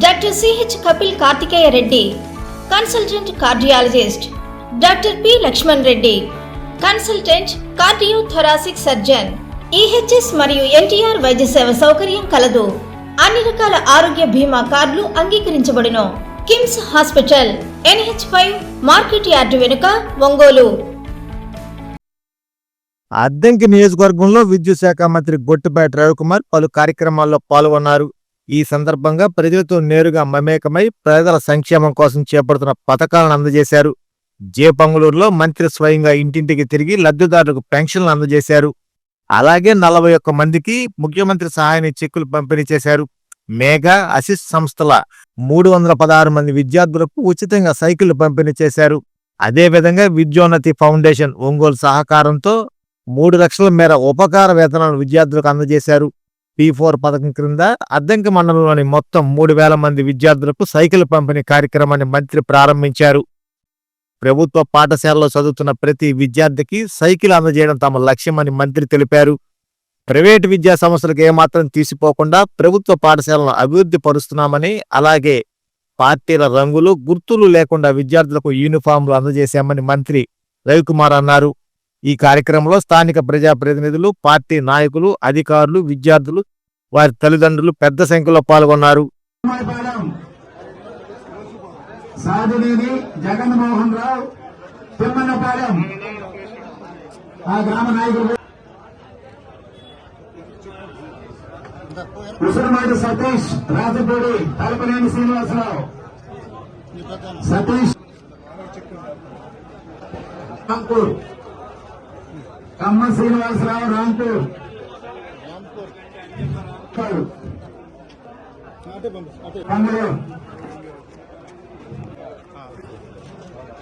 Doctor CH Kapil Karthikeya Reddy consultant cardiologist doctor P Lakshman Reddy consultant cardio thoracic surgeon EHS మరియు ఎన్టీఆర్ వైద్య సేవ సౌకర్యం కలదు. అన్ని రకాల ఆరోగ్య బీమా కార్డులు అంగీకరించబడును. KIMS hospital NH five market yard వెనుక ఒంగోలు. అద్దంకి నియోజకవర్గంలో విద్యుత్ శాఖ మంత్రి గొట్టుపాటి రవికుమార్ పలు కార్యక్రమాల్లో పాల్గొన్నారు. ఈ సందర్భంగా ప్రజలతో నేరుగా మమేకమై ప్రజల సంక్షేమం కోసం చేపడుతున్న పథకాలను అందజేశారు. జేపంగులూరులో మంత్రి స్వయంగా ఇంటింటికి తిరిగి లబ్ధిదారులకు పెన్షన్లు అందజేశారు. అలాగే నలభై ఒక్క మందికి ముఖ్యమంత్రి సహాయాన్ని చెక్కులు పంపిణీ చేశారు. మేఘా అసిస్ట్ సంస్థల మూడు వందల పదహారు మంది విద్యార్థులకు ఉచితంగా సైకిళ్ళు పంపిణీ చేశారు. అదేవిధంగా విద్యోన్నతి ఫౌండేషన్ ఒంగోలు సహకారంతో మూడు లక్షల మేర ఉపకార వేతనాలు విద్యార్థులకు అందజేశారు. పి ఫోర్ పథకం క్రింద అద్దంకి మండలంలోని మొత్తం మూడు వేల మంది విద్యార్థులకు సైకిల్ పంపిణీ కార్యక్రమాన్ని మంత్రి ప్రారంభించారు. ప్రభుత్వ పాఠశాలలో చదువుతున్న ప్రతి విద్యార్థికి సైకిల్ అందజేయడం తమ లక్ష్యమని మంత్రి తెలిపారు. ప్రైవేటు విద్యా సంస్థలకు ఏమాత్రం తీసిపోకుండా ప్రభుత్వ పాఠశాలను అభివృద్ధి పరుస్తున్నామని అలాగే పార్టీల రంగులు గుర్తులు లేకుండా విద్యార్థులకు యూనిఫామ్లు అందజేశామని మంత్రి రవికుమార్ అన్నారు. ఈ కార్యక్రమంలో స్థానిక ప్రజాప్రతినిధులు పార్టీ నాయకులు అధికారులు విద్యార్థులు వారి తల్లిదండ్రులు పెద్ద సంఖ్యలో పాల్గొన్నారు. పాలెం సాధునేని జగన్మోహన్ రావు తిమ్మన్నపాలెం. ఆ గ్రామ నాయకులు ఉసురమాటి సతీష్ రాజపూడి తలపనేని శ్రీనివాసరావు. సతీష్. రాంపూర్ కమ్మ శ్రీనివాసరావు రాంపూర్.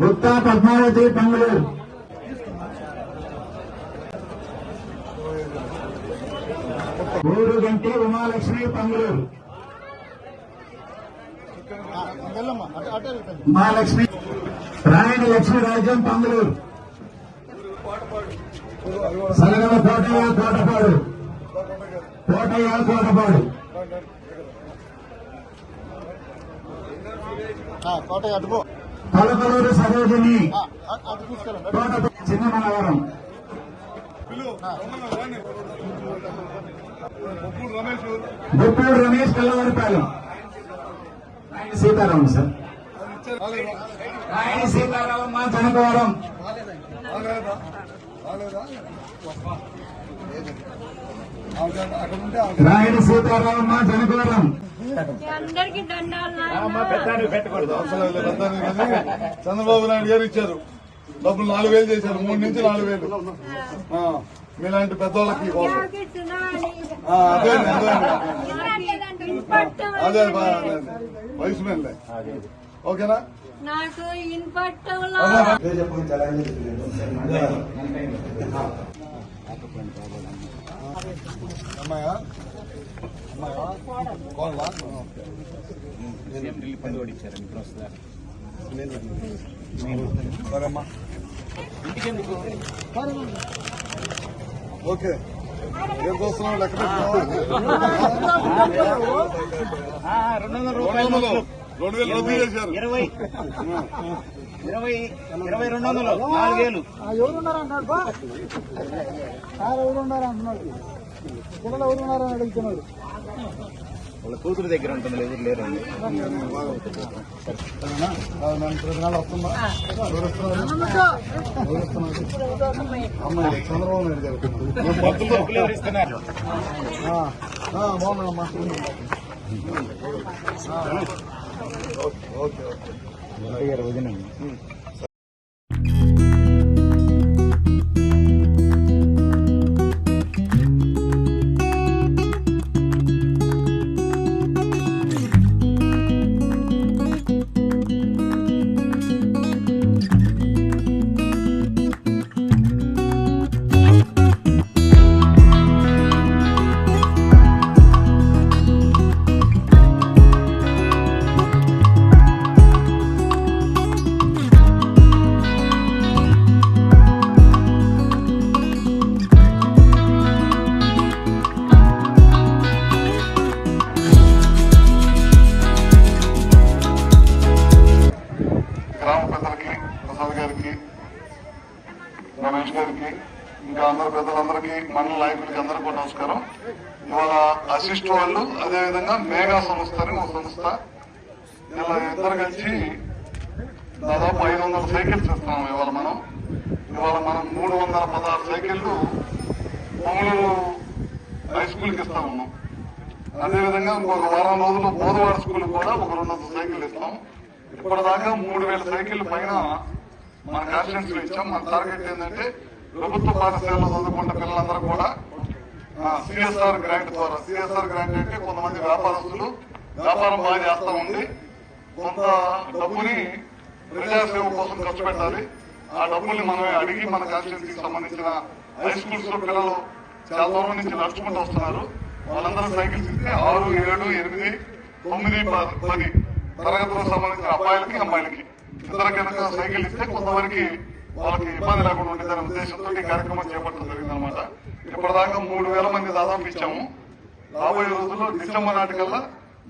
గుత్తా పద్మావతి పంగులు ఊరు గంటి ఉమాలక్ష్మి పంగులు మహాలక్ష్మి రాయని లక్ష్మీరాజ్యం పంగులు సలగల కోటయ్య కోటపాడు. కోటయ్య కోటపాడు. కోటయ్య అటుపో పలకలూరు సరోజిని. చిన్న మనవరం. బొప్పూరు రమేష్. కల్లవారిపాలెం రాయని సీతారామన్ సార్. రాయని సీతారామన్ మా జనకవరం. రాయని సీతారామన్ మా జనకవరం అందరికి దండాలు అవసరం లేదు పెద్దాన్ని కానీ చంద్రబాబు నాయుడు గారు ఇచ్చారు. డబ్బులు నాలుగు వేలు చేశారు మూడు నుంచి నాలుగు వేలు. ఆ, మీలాంటి ఆ, అదే అదే. అదే బా- అదే. వయసు మేలే. ఓకేనా? నాకు అమ్మాయా? ఓకే. ఏం చూస్తున్నావు? లెక్క రెండు వందలు. రెండు వేలు రద్దు చేశారు ఇరవై ఇరవై ఇరవై రెండు వందలు నాలుగేళ్ళు ఎవరున్నారు అంటున్నాడు? బా. సార్ ఎవరున్నారు అంటున్నాడు? పిల్లలు ఎవరున్నారు అని అడుగుతున్నాడు. వాళ్ళ కూతురు దగ్గర ఉంటుంది ఎదురు లేరు. చంద్రబాబు నాయుడు గారు ఎవరు ఇస్తున్నారు ఆ, ఆ, బాగున్నానమ్మా అందరు పెద్దలందరికీ మండల నాయకులకి అందరికీ నమస్కారం. ఇవాళ అసిస్ట్ వాళ్ళు అదేవిధంగా మేఘా సంస్థ అని ఒక సంస్థ. ఇలా ఇద్దరు కలిసి దాదాపు ఐదు వందల సైకిల్స్ ఇస్తున్నాం ఇవాళ మనం. ఇవాళ మనం మూడు వందల పదహారు సైకిళ్ళు పొంగళూరు హై స్కూల్కి ఇస్తా ఉన్నాం. అదేవిధంగా ఇంకొక వారం రోజులు బోధవాడ స్కూల్ కూడా ఒక రెండు వందల సైకిల్ ఇస్తాం. ఇప్పటిదాకా మూడు వేల సైకిల్ పైన మన కాన్స్టిట్యూన్సీలో ఇచ్చాం. మన టార్గెట్ ఏంటంటే ప్రభుత్వ పాఠశాలలో చదువుకున్న పిల్లలందరూ కూడా సిఎస్ఆర్ గ్రాంట్ ద్వారా సిఎస్ఆర్ గ్రాంట్ అంటే కొంతమంది వ్యాపారస్తులు వ్యాపారం బాగా చేస్తా ఉంది. కొంత డబ్బుని ప్రజాసేవ కోసం ఖర్చు పెట్టాలి. ఆ డబ్బుల్ని మనమే అడిగి మన కాన్స్టిట్యూన్సీకి సంబంధించిన హై స్కూల్స్లో పిల్లలు చాలా దూరం నుంచి నడుచుకుంటూ వస్తున్నారు. వాళ్ళందరూ సైకిల్స్ ఇస్తే ఆరు ఏడు ఎనిమిది తొమ్మిది పది తరగతులకు సంబంధించిన అబ్బాయిలకి అమ్మాయిలకి. ఇద్దరు కనుక సైకిల్ ఇస్తే కొంతవరకు వాళ్ళకి ఇబ్బంది లేకుండా ఉండేదనే ఉద్దేశంతో ఈ కార్యక్రమం చేపట్టడం జరిగింది అనమాట ఇప్పటిదాకా మూడు వేల మంది దాదాపు ఇచ్చాము. రాబోయే రోజుల్లో డిసెంబర్ నాటికల్లా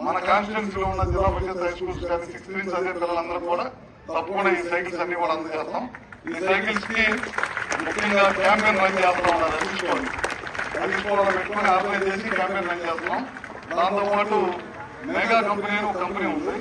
మన కాన్స్టిట్యున్సీలో ఉన్న జిల్లా పరిషత్ హై స్కూల్స్ కానీ సిక్స్త్ నుంచి చదివే పిల్లలందరూ కూడా తప్పకుండా ఈ సైకిల్స్ అన్ని కూడా అందజేస్తాం. ఈ సైకిల్స్కి ముఖ్యంగా క్యాంపెయిన్ రన్ చేస్తున్నాం ఉన్నారు అధిష్టాలు అధిష్టాలను పెట్టుకుని ఆర్గనైజ్ చేసి క్యాంపెయిన్ రన్ చేస్తున్నాం. దాంతోపాటు మెగా కంపెనీ అని ఒక కంపెనీ ఉంది.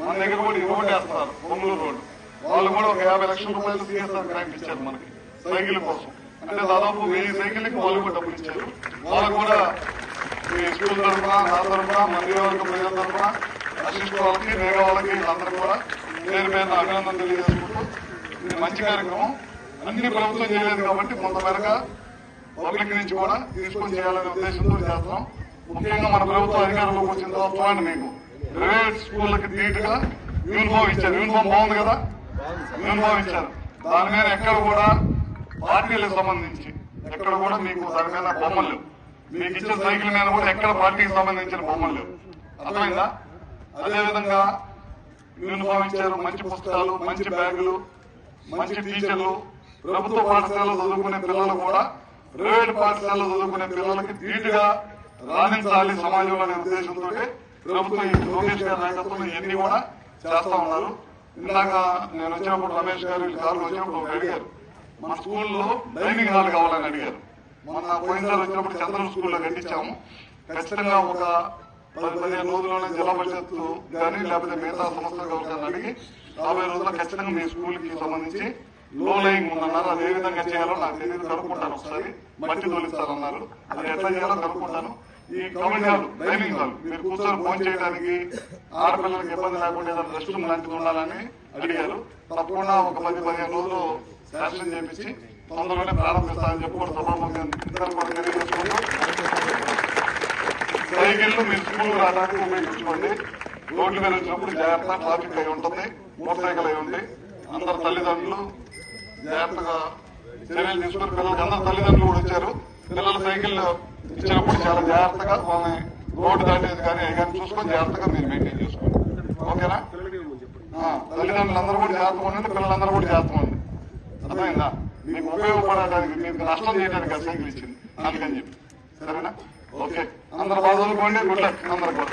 మన దగ్గర కూడా ఈ రోడ్ వేస్తున్నారు. బొమ్మలూరు రోడ్. వాళ్ళు కూడా ఒక యాభై లక్షల రూపాయలు సిఎస్ఆర్ గ్రాంట్ ఇచ్చారు మనకి. సైకిల్ కోసం. అంటే దాదాపు వెయ్యి సైకిల్కి వాళ్ళు కూడా డబ్బులు ఇచ్చారు. వాళ్ళు కూడా ఈ స్కూల్ తరఫున నా తరఫున మందిర వర్గ ప్రజల తరఫున అసిస్ట్ వాళ్ళకి వేగ వాళ్ళకి అందరూ కూడా పేరు పేరున అభినందన తెలియజేసుకుంటూ ఇది మంచి కార్యక్రమం. అన్ని ప్రభుత్వం చేయలేదు కాబట్టి కొంతమేరక పబ్లిక్ నుంచి కూడా తీసుకొని చేయాలనే ఉద్దేశంతో చేస్తున్నాం ముఖ్యంగా మన ప్రభుత్వం అధికారంలోకి వచ్చిన తర్వాత చూడండి మీకు. ప్రైవేట్ స్కూళ్ళకి నీట్గా యూనిఫామ్ ఇచ్చారు. యూనిఫామ్ బాగుంది కదా? యూనిఫామ్ దాని మీద ఎక్కడ కూడా పార్టీలకు సంబంధించి ఎక్కడ కూడా మీకు దాని మీద బొమ్మలు లేవు. మీకు ఇచ్చిన సైకిల్ మీద కూడా ఎక్కడ పార్టీకి సంబంధించిన బొమ్మలు లేవు. అర్థమైందా? అదేవిధంగా యూనిఫామ్ ఇచ్చారు మంచి పుస్తకాలు మంచి బ్యాగులు మంచి టీచర్లు ప్రభుత్వ పాఠశాలలో చదువుకునే పిల్లలు కూడా ప్రైవేట్ పాఠశాలలో చదువుకునే పిల్లలకి ధీటుగా రాణించాలి సమాజంలో అనే ఉద్దేశంతో ప్రభుత్వం ఈ లోకేష్ గారి నాయకత్వంలో ఇవన్నీ కూడా చేస్తా ఉన్నారు. ఇందాక నేను వచ్చినప్పుడు రమేష్ గారు వీళ్ళు కారులో వచ్చినప్పుడు అడిగారు. మన స్కూల్లో డైనింగ్ హాల్ కావాలని అడిగారు. మొన్న పోయినసారి వచ్చినప్పుడు చంద్రం స్కూల్లో కట్టించాము. ఖచ్చితంగా ఒక పది పదిహేను రోజుల్లోనే జిల్లా పరిషత్ కానీ లేకపోతే మిగతా సంస్థలు కావాలని అడిగి రాబోయే రోజుల్లో ఖచ్చితంగా మీ స్కూల్కి సంబంధించి లో లయింగ్ ఉందన్నారు. అది ఏ విధంగా చేయాలో నాకు తెలియదు. కనుక్కుంటాను ఒకసారి. మట్టి తోలిస్తారన్నారు. అది ఎట్లా చేయాలో కనుక్కుంటాను. ఈ కమిటీ హాల్ డైనింగ్ హాల్ మీరు కూర్చొని ఫోన్ చేయడానికి ఆడపిల్లలకి ఇబ్బంది లేకుండా ఏదైనా రెస్ట్ రూమ్ లాంటిది ఉండాలని అడిగారు. తప్పకుండా ఒక పది పదిహేను రోజులు శాసనం చేపించి తొందరలోనే ప్రారంభిస్తారని చెప్పి కూడా సభాముఖంగా ఇద్దరు కూడా తెలియజేసుకుంటూ సైకిళ్ళు మీ స్కూల్ రావడానికి ఉపయోగించుకోండి. రోడ్ల మీద వచ్చినప్పుడు జాగ్రత్త ట్రాఫిక్ అయి ఉంటుంది మోటార్ సైకిల్ అయి ఉంది అందరు తల్లిదండ్రులు జాగ్రత్తగా చర్యలు తీసుకుని పిల్లలకి అందరు తల్లిదండ్రులు కూడా వచ్చారు. సైకిల్ ఇచ్చినప్పుడు చాలా జాగ్రత్తగా వాళ్ళని రోడ్డు దాటేది కానీ అవి కానీ చూసుకొని జాగ్రత్తగా మీరు మెయింటైన్ చేసుకోండి. ఓకేనా? తల్లిదండ్రులు అందరూ కూడా జాగ్రత్తగా ఉండండి పిల్లలందరూ కూడా జాగ్రత్తగా ఉండండి. అర్థమైందా? మీకు ఉపయోగపడడానికి మీకు నష్టం చేయడానికి సైకిల్ ఇచ్చింది. అందుకని చెప్పి. సరేనా? ఓకే. అందరు బాధ చదువుకోండి గుడ్ లక్ అందరు కూడా.